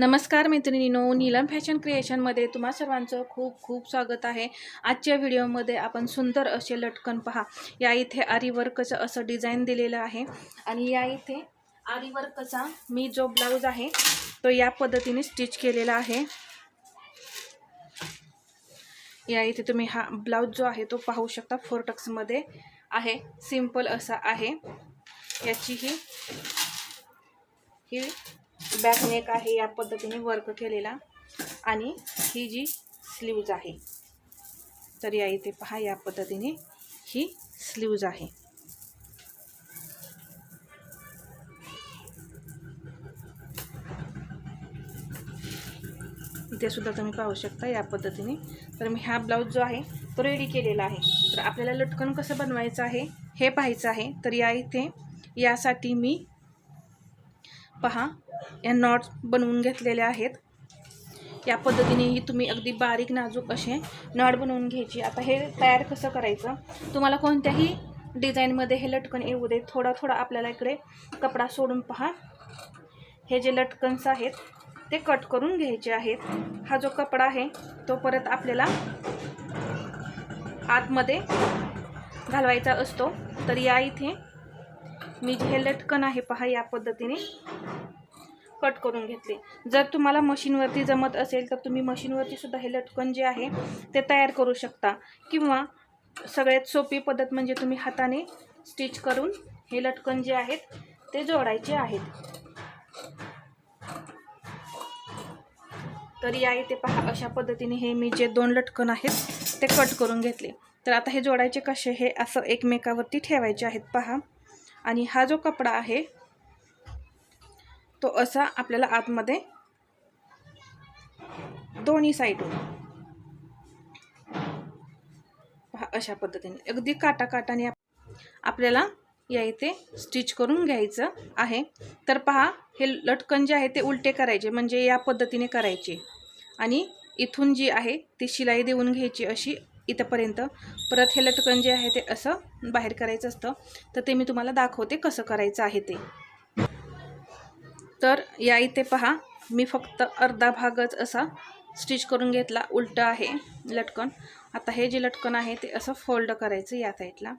नमस्कार मैत्रिणीनो नीलम फॅशन क्रिएशनमध्ये तुम्हा सर्वांचं खूप खूप स्वागत आहे. आजच्या व्हिडिओमध्ये आपण सुंदर असे लटकन पहा. या इथे आरीवर्कचं असं डिझाईन दिलेलं आहे आणि या इथे आरीवर्कचा मी जो ब्लाऊज आहे तो या पद्धतीने स्टिच केलेला आहे. या इथे तुम्ही हा ब्लाऊज जो आहे तो पाहू शकता. फोरटक्समध्ये आहे. सिंपल असा आहे. याची ही ही बॅक नेक आहे या पद्धतीने वर्क केलेला. आणि ही जी स्लीव्ज आहे तर या इथे पहा या पद्धतीने ही स्लीव्ज आहे. इथे सुद्धा तुम्ही पाहू शकता या पद्धतीने. तर मी हा ब्लाऊज जो आहे तो रेडी केलेला आहे. तर आपल्याला लटकन कसं बनवायचं आहे हे पाहायचं आहे. तर या इथे यासाठी मी पहा या नॉट्स बनवून घेतलेल्या आहेत. या पद्धतीनेही तुम्ही अगदी बारीक नाजूक असे नॉट बनवून घ्यायची. आता हे तयार कसं करायचं? तुम्हाला कोणत्याही डिझाईनमध्ये हे लटकन येऊ दे. थोडा थोडा आपल्याला इकडे कपडा सोडून पहा. हे जे लटकन्स आहेत ते कट करून घ्यायचे आहेत. हा जो कपडा आहे तो परत आपल्याला आतमध्ये घालवायचा असतो. तर या इथे मी जे हे लटकन आहे पहा या पद्धतीने. कट करून घेतले. जर तुम्हाला मशीनवरती जमत असेल तर तुम्ही मशीनवरती सुद्धा हे लटकन जे आहे ते तयार करू शकता. किंवा सगळ्यात सोपी पद्धत म्हणजे तुम्ही हाताने स्टिच करून हे लटकन जे आहेत ते जोडायचे आहेत. तर या इथे पहा अशा पद्धतीने हे मी जे दोन लटकन आहेत ते कट करून घेतले. तर आता हे जोडायचे कसे हे असं एकमेकावरती ठेवायचे आहेत. पहा. आणि हा जो कपडा आहे तो असा आपल्याला आतमध्ये दोन्ही साईडून. पहा अशा पद्धतीने. अगदी काटा काटाने आपल्याला या इथे स्टिच करून घ्यायचं आहे. तर पहा हे लटकन जे आहे ते उलटे करायचे म्हणजे या पद्धतीने करायचे. आणि इथून जी आहे ती शिलाई देऊन घ्यायची अशी इथंपर्यंत. परत हे लटकन जे आहे ते असं बाहेर करायचं असतं. तर ते मी तुम्हाला दाखवते कसं करायचं आहे ते. तर या इथे पहा मी फक्त अर्धा भागच असा स्टिच करून घेतला. उलटं आहे लटकन. आता हे जे लटकन आहे ते असं फोल्ड करायचं या साईडला.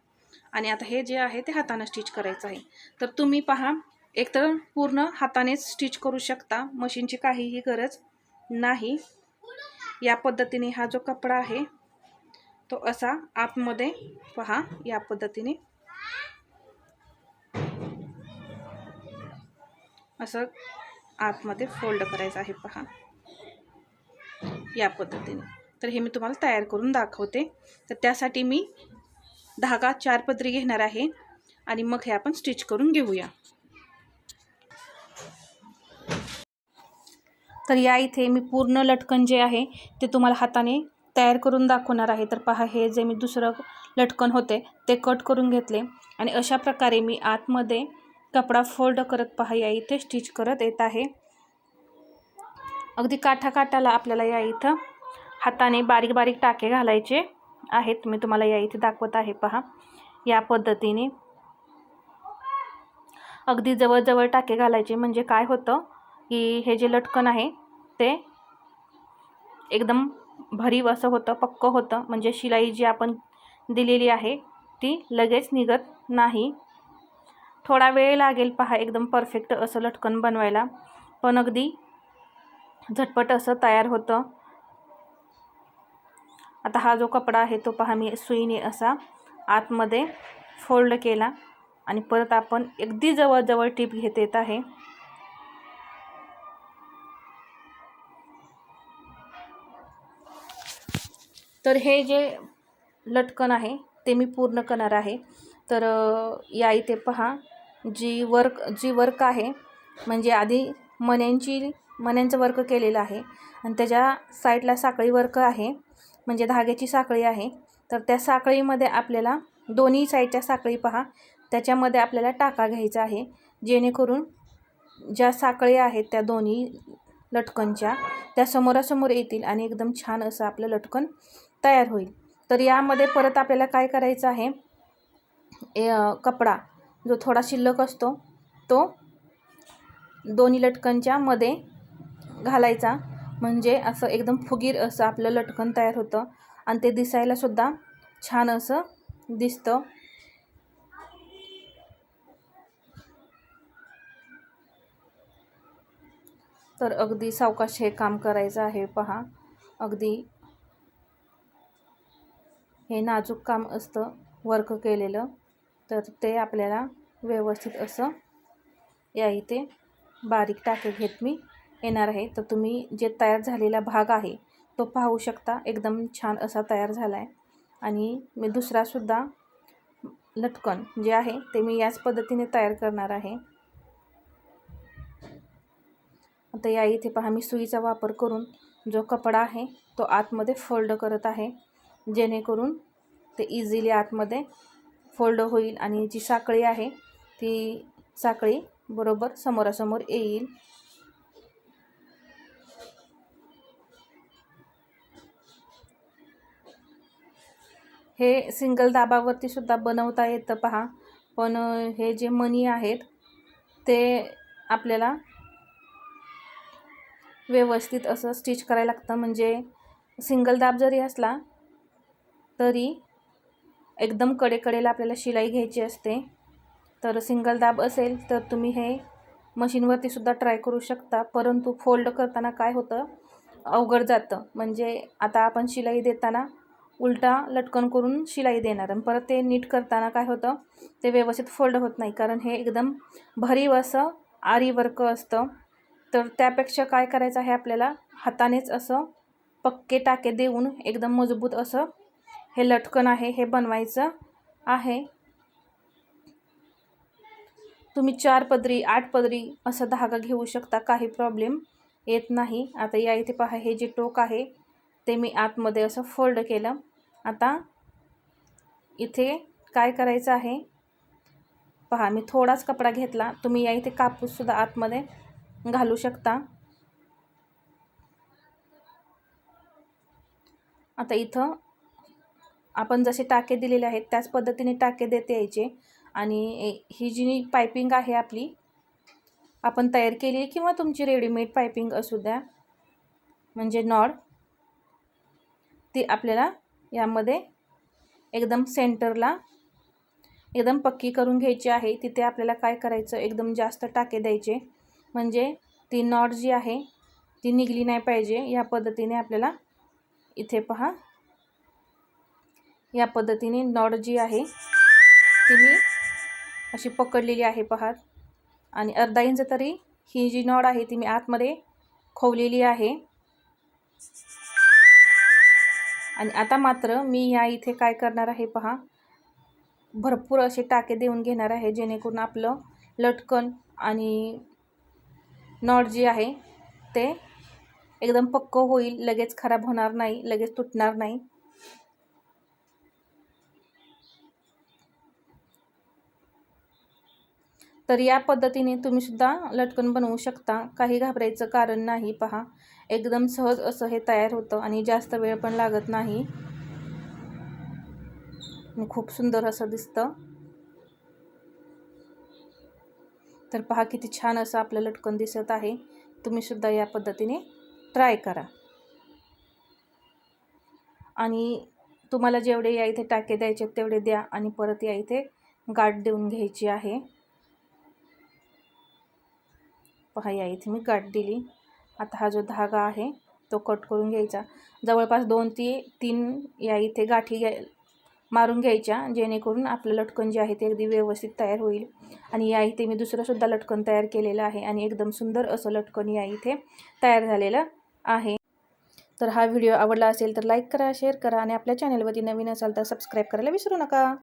आणि आता हे जे आहे ते हातानं स्टिच करायचं आहे. तर तुम्ही पहा एकतर पूर्ण हातानेच स्टिच करू शकता. मशीनची काहीही गरज नाही. या पद्धतीने हा जो कपडा आहे तो असा आपमध्ये पहा या पद्धतीने. असं आतमध्ये फोल्ड करायचं आहे पहा. या पद्धतीने. तर हे मी तुम्हाला तयार करून दाखवते. तर त्यासाठी मी धागा चार पदरी घेणार आहे आणि मग हे आपण स्टिच करून घेऊया. तर या इथे मी पूर्ण लटकन जे आहे ते तुम्हाला हाताने तयार करून दाखवणार आहे. तर पहा हे जे मी दुसरं लटकन होते ते कट करून घेतले. आणि अशा प्रकारे मी आतमध्ये कपडा फोल्ड करत पहा या इथे स्टिच करत येत आहे. अगदी काठा काठाला आपल्याला या इथं हाताने बारीक बारीक टाके घालायचे आहेत. मी तुम्हाला या इथे दाखवत आहे पहा या पद्धतीने. अगदी जवळजवळ टाके घालायचे. म्हणजे काय होतं की हे जे लटकन आहे ते एकदम भरीव असं होतं पक्कं होतं. म्हणजे शिलाई जी आपण दिलेली आहे ती लगेच निघत नाही. थोडा वेळ लागेल पहा एकदम परफेक्ट असं लटकन बनवायला. पण अगदी झटपट असं तयार होतं. आता हा जो कपडा आहे तो पहा मी सुईने असा आतमध्ये फोल्ड केला. आणि परत आपण अगदी जवळजवळ टीप घेत येत आहे. तर हे जे लटकन आहे ते मी पूर्ण करणार आहे. तर या इथे पहा जी वर्क जी वर्क आहे म्हणजे आधी मण्यांची मण्यांचं वर्क केलेलं आहे. आणि त्याच्या साईडला साखळी वर्क आहे म्हणजे धाग्याची साखळी आहे. तर त्या साखळीमध्ये आपल्याला दोन्ही साईडच्या साखळी पहा त्याच्यामध्ये आपल्याला टाका घ्यायचा आहे. जेणेकरून ज्या साखळी आहेत त्या दोन्ही लटकनच्या त्या समोरासमोर येतील आणि एकदम छान असं आपलं लटकन तयार होईल. तर यामध्ये परत आपल्याला काय करायचं आहे? कपडा जो थोडा शिल्लक असतो तो दोन्ही लटकनच्या मध्ये घालायचा. म्हणजे असं एकदम फुगीर असं आपलं लटकन तयार होतं आणि ते दिसायलासुद्धा छान असं दिसतं. तर अगदी सावकाश हे काम करायचं आहे पहा. अगदी हे नाजूक काम असतं वर्क केलेलं. तर ते आपल्याला व्यवस्थित असं या इथे बारीक टाके घेत मी येणार आहे. तर तुम्ही जे तयार झालेला भाग आहे तो पाहू शकता. एकदम छान असा तयार झाला आहे आणि मी दुसरासुद्धा लटकन जे आहे ते मी याच पद्धतीने तयार करणार आहे. आता या इथे पहा मी सुईचा वापर करून जो कपडा आहे तो आतमध्ये फोल्ड करत आहे. जेणेकरून ते इझिली आतमध्ये फोल्ड होईल आणि जी साखळी आहे ती साखळी बरोबर समोरासमोर येईल. हे सिंगल दाबावरती सुद्धा बनवता येतं पहा. पण हे जे मनी आहेत ते आपल्याला व्यवस्थित असं स्टिच करायला लागतं. म्हणजे सिंगल दाब जरी असला तरी एकदम कडेकडेला आपल्याला शिलाई घ्यायची असते. तर सिंगल दाब असेल तर तुम्ही हे मशीनवरती सुद्धा ट्राय करू शकता. परंतु फोल्ड करताना काय होतं? अवघड जातं. म्हणजे आता आपण शिलाई देताना उलटा लटकन करून शिलाई देणार. आणि परत ते नीट करताना काय होतं? ते व्यवस्थित फोल्ड होत नाही. कारण हे एकदम भरीव असं आरी वर्क असतं. तर त्यापेक्षा काय करायचं? आहे आपल्याला हातानेच असं पक्के टाके देऊन एकदम मजबूत असं हे लटकन आहे हे बनवायचं आहे. तुम्ही चार पदरी आठ पदरी असं धागा घेऊ शकता काही प्रॉब्लेम येत नाही. आता या इथे पहा हे जे टोक आहे ते मी आतमध्ये असं फोल्ड केलं. आता इथे काय करायचं आहे? पहा मी थोडाच कपडा घेतला. तुम्ही या इथे कापूससुद्धा आतमध्ये घालू शकता. आता इथं आपण जसे टाके दिलेले आहेत त्याच पद्धतीने टाके देत यायचे. आणि ही जी पायपिंग आहे आपली आपण तयार केली किंवा तुमची रेडीमेड पायपिंग असू द्या म्हणजे नॉड ती आपल्याला यामध्ये एकदम सेंटरला एकदम पक्की करून घ्यायची आहे. तिथे आपल्याला काय करायचं? एकदम जास्त टाके द्यायचे. म्हणजे ती नॉड जी आहे ती निघली नाही पाहिजे. या पद्धतीने आपल्याला इथे पहा या पद्धतीने नॉड जी आहे ती मी अशी पकडलेली आहे पहात आणि अर्धा इंच तरी ही जी नॉड आहे ती मी आतमध्ये खोवलेली आहे. आणि आता मात्र मी या इथे काय करणार आहे पहा. भरपूर असे टाके देऊन घेणार आहे जेणेकरून आपलं लटकन आणि नॉट जी आहे ते एकदम पक्क होईल लगेच खराब होणार नाही लगेच तुटणार नाही. तर या पद्धतीने तुम्ही सुद्धा लटकन बनवू शकता. काही घाबरायचं कारण नाही पहा. एकदम सहज असं हे तयार होतं आणि जास्त वेळ पण लागत नाही. खूप सुंदर असं दिसतं. तर पहा किती छान असं आपलं लटकन दिसत आहे. तुम्ही सुद्धा या पद्धतीने ट्राय करा. आणि तुम्हाला जेवढे या इथे टाके द्यायचे तेवढे द्या आणि परत या इथे गाठ देऊन घ्यायची आहे. पहा या इथे मी गाठ दिली. आता हा जो धागा आहे तो कट करून घ्यायचा. जवळपास दोन ते तीन या इथे गाठी घ्या मारून घ्यायच्या जेणेकरून आपलं लटकन जे आहे ते अगदी व्यवस्थित तयार होईल. आणि या इथे मी दुसरंसुद्धा लटकन तयार केलेलं आहे आणि एकदम सुंदर असं लटकन या इथे तयार झालेलं आहे. तर हा व्हिडिओ आवडला असेल तर लाईक करा शेअर करा आणि आपल्या चॅनलवरती नवीन असाल तर सबस्क्राईब करायला विसरू नका.